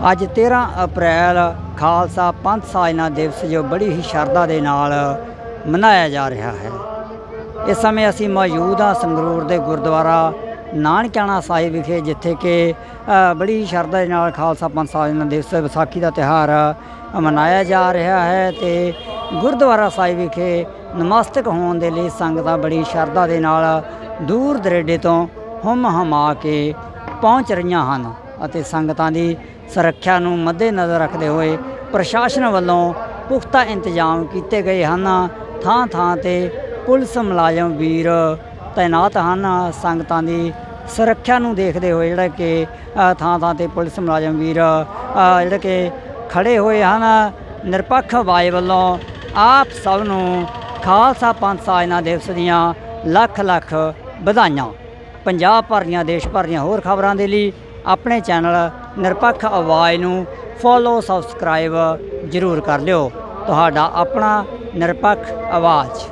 ਅੱਜ 13 ਅਪ੍ਰੈਲ, ਖਾਲਸਾ ਪੰਥ ਸਾਜਨਾ ਦਿਵਸ ਜੋ ਬੜੀ ਹੀ ਸ਼ਰਧਾ ਦੇ ਨਾਲ ਮਨਾਇਆ ਜਾ ਰਿਹਾ ਹੈ। ਇਸ ਸਮੇਂ ਅਸੀਂ ਮੌਜੂਦ ਹਾਂ ਸੰਗਰੂਰ ਦੇ ਗੁਰਦੁਆਰਾ ਨਾਨਕਿਆਣਾ ਸਾਹਿਬ ਵਿਖੇ, ਜਿੱਥੇ ਕਿ ਬੜੀ ਹੀ ਸ਼ਰਧਾ ਦੇ ਨਾਲ ਖਾਲਸਾ ਪੰਥ ਸਾਜਨਾ ਦਿਵਸ, ਵਿਸਾਖੀ ਦਾ ਤਿਉਹਾਰ ਮਨਾਇਆ ਜਾ ਰਿਹਾ ਹੈ ਤੇ ਗੁਰਦੁਆਰਾ ਸਾਹਿਬ ਵਿਖੇ ਨਮਸਤਕ ਹੋਣ ਦੇ ਲਈ ਸੰਗਤਾਂ ਬੜੀ ਸ਼ਰਧਾ ਦੇ ਨਾਲ ਦੂਰ ਦਰੇਡੇ ਤੋਂ ਹੁੰਮ ਹਮਾ ਕੇ ਪਹੁੰਚ ਰਹੀਆਂ ਹਨ। ਅਤੇ ਸੰਗਤਾਂ ਦੀ ਸੁਰੱਖਿਆ ਨੂੰ ਮੱਦੇਨਜ਼ਰ ਰੱਖਦੇ ਹੋਏ ਪ੍ਰਸ਼ਾਸਨ ਵੱਲੋਂ ਪੁਖਤਾ ਇੰਤਜ਼ਾਮ ਕੀਤੇ ਗਏ ਹਨ। ਥਾਂ ਥਾਂ ਤੇ ਪੁਲਿਸ ਮੁਲਾਜ਼ਮ ਵੀਰ ਤਾਇਨਾਤ ਹਨ। ਸੰਗਤਾਂ ਦੀ ਸੁਰੱਖਿਆ ਨੂੰ ਦੇਖਦੇ ਹੋਏ ਜਿਹੜਾ ਕਿ ਥਾਂ ਥਾਂ ਤੇ ਪੁਲਿਸ ਮੁਲਾਜ਼ਮ ਵੀਰ ਜਿਹੜੇ ਕਿ ਖੜੇ ਹੋਏ ਹਨ। ਨਿਰਪੱਖ ਆਵਾਜ਼ ਵੱਲੋਂ ਆਪ ਸਭ ਨੂੰ ਖਾਲਸਾ ਪੰਥ ਸਾਜਨਾ ਦਿਵਸ ਦੀਆਂ ਲੱਖ ਲੱਖ ਵਧਾਈਆਂ। ਪੰਜਾਬ ਭਰ ਦੀਆਂ, ਦੇਸ਼ ਭਰ ਦੀਆਂ ਹੋਰ ਖਬਰਾਂ ਦੇ ਲਈ ਆਪਣੇ ਚੈਨਲ ਨਿਰਪੱਖ ਆਵਾਜ਼ ਨੂੰ ਫੋਲੋ ਸਬਸਕ੍ਰਾਈਬ ਜ਼ਰੂਰ ਕਰ ਲਿਓ। ਤੁਹਾਡਾ ਆਪਣਾ ਨਿਰਪੱਖ ਆਵਾਜ਼।